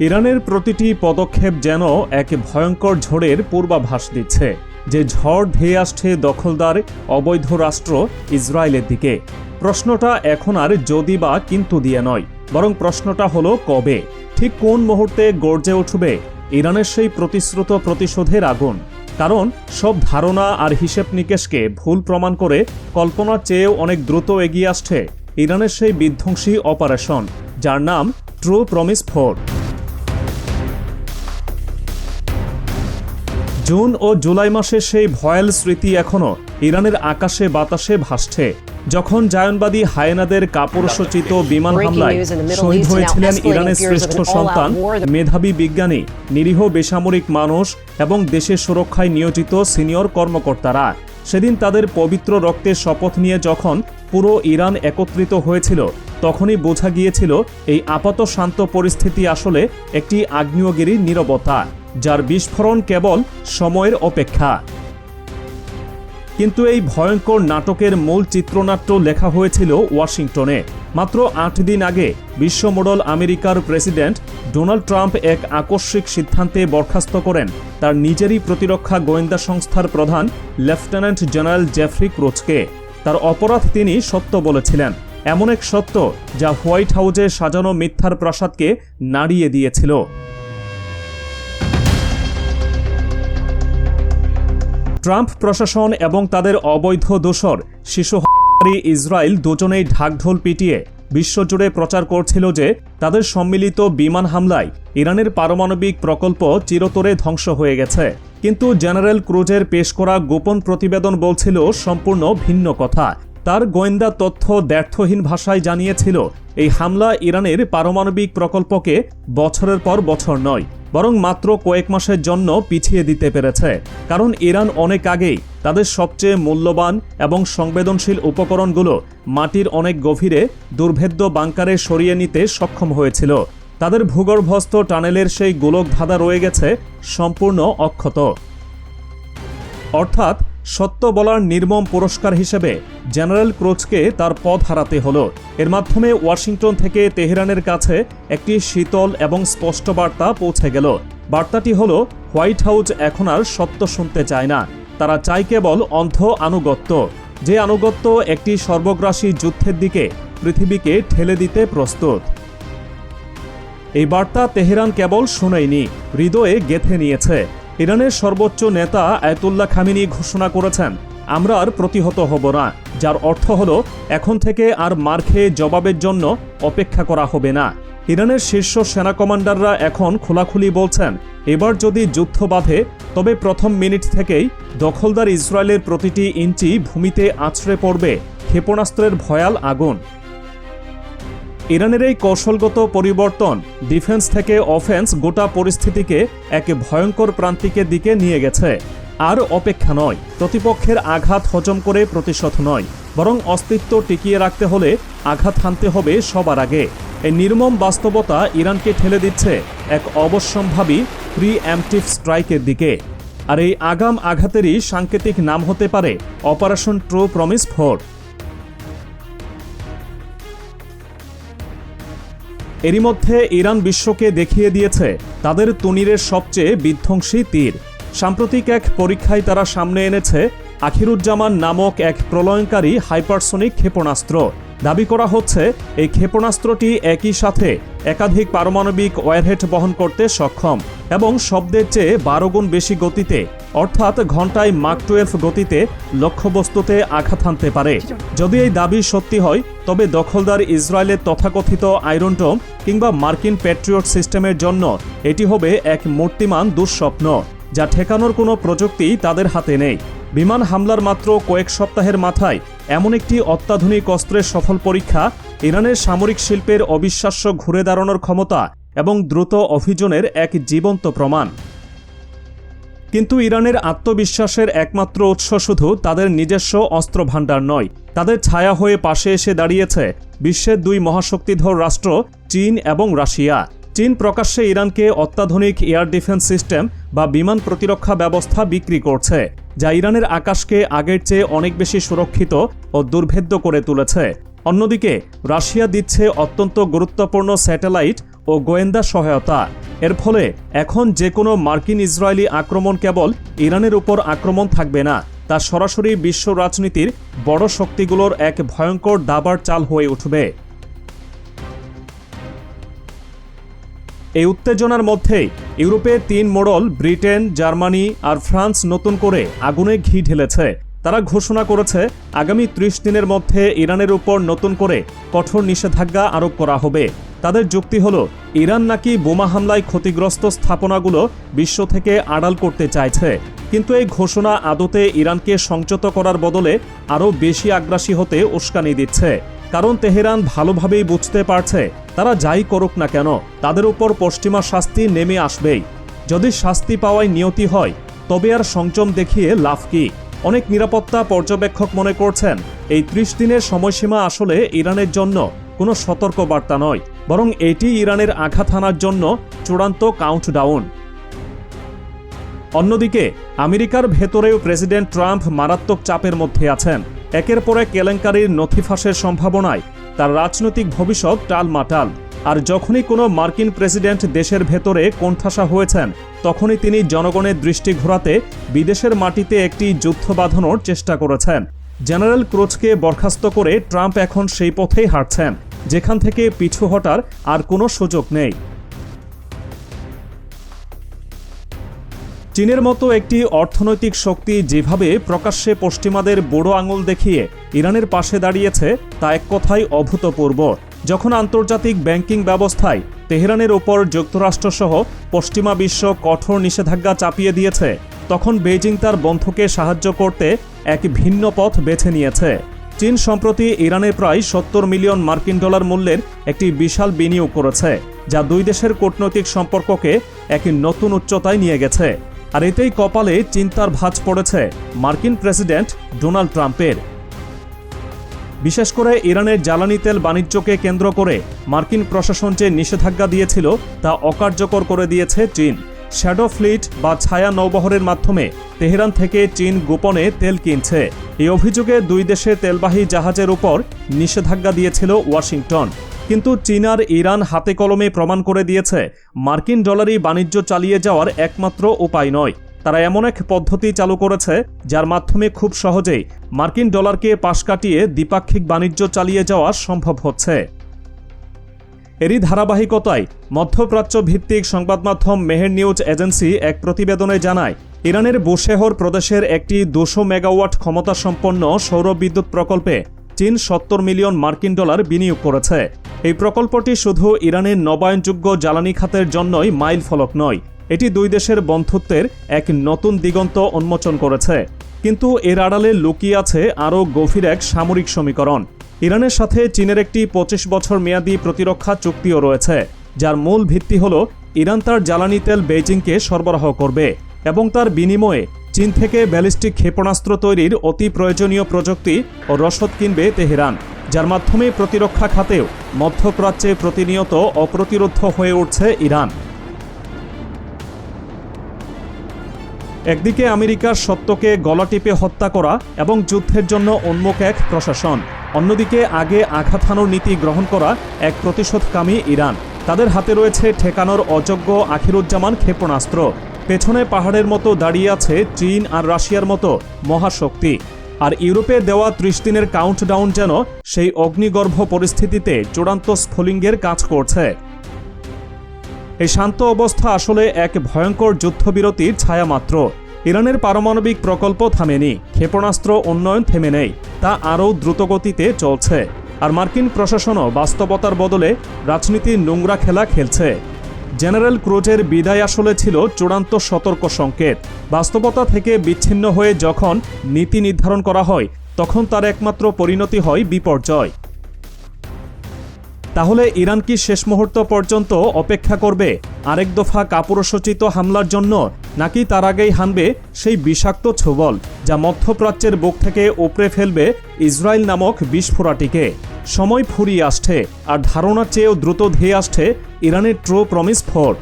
ইরানের প্রতিটি পদক্ষেপ যেন এক ভয়ঙ্কর ঝড়ের পূর্বাভাস দিচ্ছে। যে ঝড় ধেয়ে আসছে দখলদার অবৈধ রাষ্ট্র ইসরায়েলের দিকে। প্রশ্নটা এখন আর যদি বা কিন্তু দিয়ে নয়, বরং প্রশ্নটা হলো কবে? ঠিক কোন মুহূর্তে গর্জে উঠবে ইরানের সেই প্রতিশ্রুত প্রতিশোধের আগুন? কারণ সব ধারণা আর হিসেব নিকেশকে ভুল প্রমাণ করে কল্পনার চেয়েও অনেক দ্রুত এগিয়ে আসছে ইরানের সেই বিধ্বংসী অপারেশন, যার নাম ট্রু প্রমিস ফোর জুন ও জুলাই মাসে সেই ভয়াল স্মৃতি এখনও ইরানের আকাশে বাতাসে ভাসছে। যখন জায়নবাদী হায়েনাদের কাপুরুষোচিত বিমান হামলায় শহীদ হয়েছিলেন ইরানের শ্রেষ্ঠ সন্তান মেধাবী বিজ্ঞানী নিরীহ বেসামরিক মানুষ এবং দেশের সুরক্ষায় নিয়োজিত সিনিয়র কর্মকর্তারা। সেদিন তাদের পবিত্র রক্তের শপথ নিয়ে যখন পুরো ইরান একত্রিত হয়েছিল তখনই বোঝা গিয়েছিল এই আপাত শান্ত পরিস্থিতি আসলে একটি আগ্নেয়গিরির নীরবতা। যার বিস্ফোরণ কেবল সময়ের অপেক্ষা। কিন্তু এই ভয়ঙ্কর নাটকের মূল চিত্রনাট্য লেখা হয়েছিল ওয়াশিংটনে। মাত্র আট দিন আগে বিশ্ব মডেল আমেরিকার প্রেসিডেন্ট ডোনাল্ড ট্রাম্প এক আকস্মিক সিদ্ধান্তে বরখাস্ত করেন। তার নিজেরই প্রতিরক্ষা গোয়েন্দা সংস্থার প্রধান, লেফটেন্যান্ট জেনারেল জেফরি ক্রোচকে। তার অপরাধ তিনি সত্য বলেছিলেন। এমন এক সত্য যা হোয়াইট হাউজে সাজানো মিথ্যার প্রাসাদকে নাড়িয়ে দিয়েছিল। ট্রাম্প প্রশাসন এবং তাদের অবৈধ দোসর, শিশু হত্যাকারী ইসরায়েল দুজনেই ঢাকঢোল পিটিয়ে বিশ্বজুড়ে প্রচার করছিল যে তাদের সম্মিলিত বিমান হামলায় ইরানের পারমাণবিক প্রকল্প চিরতরে ধ্বংস হয়ে গেছে। কিন্তু জেনারেল ক্রুজের পেশ করা গোপন প্রতিবেদন বলছিল সম্পূর্ণ ভিন্ন কথা। তার গোয়েন্দা তথ্য ব্যর্থহীন ভাষায় জানিয়েছিল, এই হামলা ইরানের পারমাণবিক প্রকল্পকে বছরের পর বছর নয় বরং মাত্র কয়েক মাসের জন্য পিছিয়ে দিতে পেরেছে। কারণ ইরান অনেক আগেই তাদের সবচেয়ে মূল্যবান এবং সংবেদনশীল উপকরণগুলো মাটির অনেক গভীরে দুর্ভেদ্য বাংকারে সরিয়ে নিতে সক্ষম হয়েছিল। তাদের ভূগর্ভস্থ টানেলের সেই গোলক ধাঁধা রয়ে গেছে সম্পূর্ণ অক্ষত। অর্থাৎ সত্য বলার নির্মম পুরস্কার হিসেবে জেনারেল ক্রোচকে তার পদ হারাতে হল। এর মাধ্যমে ওয়াশিংটন থেকে তেহরানের কাছে একটি শীতল এবং স্পষ্ট বার্তা পৌঁছে গেল। বার্তাটি হল, হোয়াইট হাউস এখন আর সত্য শুনতে চায় না। তারা চায় কেবল অন্ধ আনুগত্য। যে আনুগত্য একটি সর্বগ্রাসী যুদ্ধের দিকে পৃথিবীকে ঠেলে দিতে প্রস্তুত। এই বার্তা তেহরান কেবল শুনেইনি, হৃদয়ে গেথে নিয়েছে। ইরানের সর্বোচ্চ নেতা আয়তুল্লাহ খামিনি ঘোষণা করেছেন, আমরা আর প্রতিহত হব না, যার অর্থ হল এখন থেকে আর মার খেয়ে জবাবের জন্য অপেক্ষা করা হবে না। ইরানের শীর্ষ সেনা কমান্ডাররা এখন খোলাখুলি বলছেন, এবার যদি যুদ্ধ বাঁধে, তবে প্রথম মিনিট থেকেই দখলদার ইসরায়েলের প্রতিটি ইঞ্চি ভূমিতে আছড়ে পড়বে ক্ষেপণাস্ত্রের ভয়াল আগুন। ইরানের এই কৌশলগত পরিবর্তন ডিফেন্স থেকে অফেন্স গোটা পরিস্থিতিকে এক ভয়ঙ্কর প্রান্তিকের দিকে নিয়ে গেছে। আর অপেক্ষা নয়, প্রতিপক্ষের আঘাত হজম করে প্রতিশোধ নয়, বরং অস্তিত্ব টিকিয়ে রাখতে হলে আঘাত হানতে হবে সবার আগে। এই নির্মম বাস্তবতা ইরানকে ঠেলে দিচ্ছে এক অবশ্যম্ভাবী প্রি অ্যাম্পটিভ স্ট্রাইকের দিকে। আর এই আগাম আঘাতেরই সাংকেতিক নাম হতে পারে অপারেশন ট্রু প্রমিস ফোর। এরই মধ্যে ইরান বিশ্বকে দেখিয়ে দিয়েছে, তাদের তুনিরের সবচেয়ে বিধ্বংসী তীর। সাম্প্রতিক এক পরীক্ষায় তারা সামনে এনেছে আখিরুজ্জামান নামক এক প্রলয়ঙ্কারী হাইপারসোনিক ক্ষেপণাস্ত্র। দাবি করা হচ্ছে, এই ক্ষেপণাস্ত্রটি একই সাথে একাধিক পারমাণবিক ওয়ারহেড বহন করতে সক্ষম এবং শব্দের চেয়ে বারো গুণ বেশি গতিতে অর্থাৎ ঘন্টায় মাক টুয়েলভ গতিতে লক্ষ্যবস্তুতে আঘাত হানতে পারে। যদি এই দাবি সত্যি হয়, তবে দখলদার ইসরায়েলের তথাকথিত আয়রন টোম কিংবা মার্কিন প্যাট্রিয়ট সিস্টেমের জন্য এটি হবে এক মূর্তিমান দুঃস্বপ্ন, যা ঠেকানোর কোনো প্রযুক্তি তাদের হাতে নেই। বিমান হামলার মাত্র কয়েক সপ্তাহের মাথায় এমন একটি অত্যাধুনিক অস্ত্রের সফল পরীক্ষা ইরানের সামরিক শিল্পের অবিশ্বাস্য ঘুরে দাঁড়ানোর ক্ষমতা এবং দ্রুত অভিযানের এক জীবন্ত প্রমাণ। কিন্তু ইরানের আত্মবিশ্বাসের একমাত্র উৎস শুধু তাদের নিজস্ব অস্ত্র ভাণ্ডার নয়, তাদের ছায়া হয়ে পাশে এসে দাঁড়িয়েছে বিশ্বের দুই মহাশক্তিধর রাষ্ট্র, চীন এবং রাশিয়া। চীন প্রকাশ্যে ইরানকে অত্যাধুনিক এয়ার ডিফেন্স সিস্টেম বা বিমান প্রতিরক্ষা ব্যবস্থা বিক্রি করছে, যা ইরানের আকাশকে আগের চেয়ে অনেক বেশি সুরক্ষিত ও দুর্ভেদ্য করে তুলেছে। অন্যদিকে, রাশিয়া দিচ্ছে অত্যন্ত গুরুত্বপূর্ণ স্যাটেলাইট ও গোয়েন্দা সহায়তা। এর ফলে এখন যে কোনো মার্কিন ইসরায়েলি আক্রমণ কেবল ইরানের উপর আক্রমণ থাকবে না, তা সরাসরি বিশ্ব রাজনীতির বড় শক্তিগুলোর এক ভয়ঙ্কর দাবার চাল হয়ে উঠবে। এই উত্তেজনার মধ্যেই ইউরোপে তিন মোড়ল ব্রিটেন, জার্মানি আর ফ্রান্স নতুন করে আগুনে ঘি ঢেলেছে। তারা ঘোষণা করেছে, আগামী ত্রিশ দিনের মধ্যে ইরানের উপর নতুন করে কঠোর নিষেধাজ্ঞা আরোপ করা হবে। তাদের যুক্তি হল, ইরান নাকি বোমা হামলায় ক্ষতিগ্রস্ত স্থাপনাগুলো বিশ্ব থেকে আড়াল করতে চাইছে। কিন্তু এই ঘোষণা আদতে ইরানকে সংযত করার বদলে আরও বেশি আগ্রাসী হতে উস্কানি দিচ্ছে। কারণ তেহরান ভালোভাবেই বুঝতে পারছে, তারা যাই করুক না কেন, তাদের উপর পশ্চিমা শাস্তি নেমে আসবেই। যদি শাস্তি পাওয়ায় নিয়তি হয়, তবে আর সংযম দেখিয়ে লাভ কি? অনেক নিরাপত্তা পর্যবেক্ষক মনে করছেন, এই ত্রিশ দিনের সময়সীমা আসলে ইরানের জন্য কোনো সতর্ক বার্তা নয়। বরং এটি ইরানের আঘাত হানার জন্য চূড়ান্ত কাউন্টডাউন অন্যদিকে, আমেরিকার ভেতরেও প্রেসিডেন্ট ট্রাম্প মারাত্মক চাপের মধ্যে আছেন। একের পর কেলেঙ্কারির নথি ফাঁসের সম্ভাবনায় তার রাজনৈতিক ভবিষ্যৎ টালমাটাল। আর যখনই কোনো মার্কিন প্রেসিডেন্ট দেশের ভেতরে কোণঠাসা হয়েছেন, তখনই তিনি জনগণের দৃষ্টি ঘোরাতে বিদেশের মাটিতে একটি যুদ্ধ বাঁধানোর চেষ্টা করেছেন। জেনারেল ক্রোচকে বরখাস্ত করে ট্রাম্প এখন সেই পথেই হাঁটছেন। যেখান থেকে পিছু হটার আর কোনো সুযোগ নেই। চীনের মতো একটি অর্থনৈতিক শক্তি যেভাবে প্রকাশ্যে পশ্চিমাদের বড় আঙুল দেখিয়ে ইরানের পাশে দাঁড়িয়েছে, তা এক কথায় অভূতপূর্ব। যখন আন্তর্জাতিক ব্যাংকিং ব্যবস্থায় তেহরানের ওপর যুক্তরাষ্ট্রসহ পশ্চিমা বিশ্ব কঠোর নিষেধাজ্ঞা চাপিয়ে দিয়েছে, তখন বেইজিং তার বন্ধুকে সাহায্য করতে এক ভিন্ন পথ বেছে নিয়েছে। চীন সম্প্রতি ইরানের প্রায় সত্তর মিলিয়ন মার্কিন ডলার মূল্যের একটি বিশাল বিনিয়োগ করেছে, যা দুই দেশের কূটনৈতিক সম্পর্ককে এক নতুন উচ্চতায় নিয়ে গেছে। আর এতেই কপালে চিন্তার ভাঁজ পড়েছে মার্কিন প্রেসিডেন্ট ডোনাল্ড ট্রাম্পের। বিশেষ করে ইরানের জ্বালানি তেল বাণিজ্যকে কেন্দ্র করে মার্কিন প্রশাসন যে নিষেধাজ্ঞা দিয়েছিল, তা অকার্যকর করে দিয়েছে চীন। শ্যাডো ফ্লিট বা ছায়া নৌবহরের মাধ্যমে তেহরান থেকে চীন গোপনে তেল কিনছে। এই অভিযোগে দুই দেশের তেলবাহী জাহাজের উপর নিষেধাজ্ঞা দিয়েছিল ওয়াশিংটন। কিন্তু চীন আর ইরান হাতে কলমে প্রমাণ করে দিয়েছে, মার্কিন ডলারই বাণিজ্য চালিয়ে যাওয়ার একমাত্র উপায় নয়। তারা এমন এক পদ্ধতি চালু করেছে, যার মাধ্যমে খুব সহজেই মার্কিন ডলারকে পাশ কাটিয়ে দ্বিপাক্ষিক বাণিজ্য চালিয়ে যাওয়া সম্ভব হচ্ছে। এরই ধারাবাহিকতায় মধ্যপ্রাচ্য ভিত্তিক সংবাদ মাধ্যম মেহের নিউজ এজেন্সি এক প্রতিবেদনে জানায়, ইরানের বুশেহর প্রদেশের একটি দুশো মেগাওয়াট ক্ষমতা সম্পন্ন সৌর বিদ্যুৎ প্রকল্পে চীন সত্তর মিলিয়ন মার্কিন ডলার বিনিয়োগ করেছে। এই প্রকল্পটি শুধু ইরানের নবায়নযোগ্য জ্বালানি খাতের জন্যই মাইল ফলক নয়, এটি দুই দেশের বন্ধুত্বের এক নতুন দিগন্ত উন্মোচন করেছে। কিন্তু এর আড়ালে লুকিয়ে আছে আরও গভীর এক সামরিক সমীকরণ। ইরানের সাথে চীনের একটি পঁচিশ বছর মেয়াদী প্রতিরক্ষা চুক্তিও রয়েছে, যার মূল ভিত্তি হল ইরান তার জ্বালানি তেল বেইজিংকে সরবরাহ করবে এবং তার বিনিময়ে চীন থেকে ব্যালিস্টিক ক্ষেপণাস্ত্র তৈরির অতি প্রয়োজনীয় প্রযুক্তি ও রসদ কিনবে তেহরান, যার মাধ্যমে প্রতিরক্ষা খাতেও মধ্যপ্রাচ্যে প্রতিনিয়ত অপ্রতিরোধ হয়ে উঠছে ইরান। একদিকে আমেরিকার সত্যকে গলা টিপে হত্যা করা এবং যুদ্ধের জন্য উন্মুখ এক প্রশাসন, অন্যদিকে আগে আঘাত হানোর নীতি গ্রহণ করা এক প্রতিশোধকামী ইরান। তাদের হাতে রয়েছে ঠেকানোর অযোগ্য আখিরুজ্জামান ক্ষেপণাস্ত্র। পেছনে পাহাড়ের মতো দাঁড়িয়ে আছে চীন আর রাশিয়ার মতো মহাশক্তি। আর ইউরোপে দেওয়া ত্রিশ দিনের কাউন্টডাউন যেন সেই অগ্নিগর্ভ পরিস্থিতিতে চূড়ান্ত স্ফুলিঙ্গের কাজ করছে। এই শান্ত অবস্থা আসলে এক ভয়ঙ্কর যুদ্ধবিরতির ছায়া মাত্র ইরানের পারমাণবিক প্রকল্প থামেনি, ক্ষেপণাস্ত্র উন্নয়ন থেমে নেই, তা আরও দ্রুতগতিতে চলছে। আর মার্কিন প্রশাসনও বাস্তবতার বদলে রাজনীতির নোংরা খেলা খেলছে। জেনারেল ক্রুজের বিদায় আসলে ছিল চূড়ান্ত সতর্ক সংকেত। বাস্তবতা থেকে বিচ্ছিন্ন হয়ে যখন নীতি নির্ধারণ করা হয়, তখন তার একমাত্র পরিণতি হয় বিপর্যয়। তাহলে ইরান কি শেষ মুহূর্ত পর্যন্ত অপেক্ষা করবে? আরেক দফা কাপুরসচিত হামলার জন্য নাকি তার আগেই হানবে সেই বিষাক্ত ছোবল, যা মধ্যপ্রাচ্যের বুক থেকে উপড়ে ফেলবে ইসরায়েল নামক বিস্ফোরাটিকে? সময় ফুরিয়ে আসছে, আর ধারণার চেয়েও দ্রুত ধেয়ে আসছে ইরানের ট্রো প্রমিস ফোর।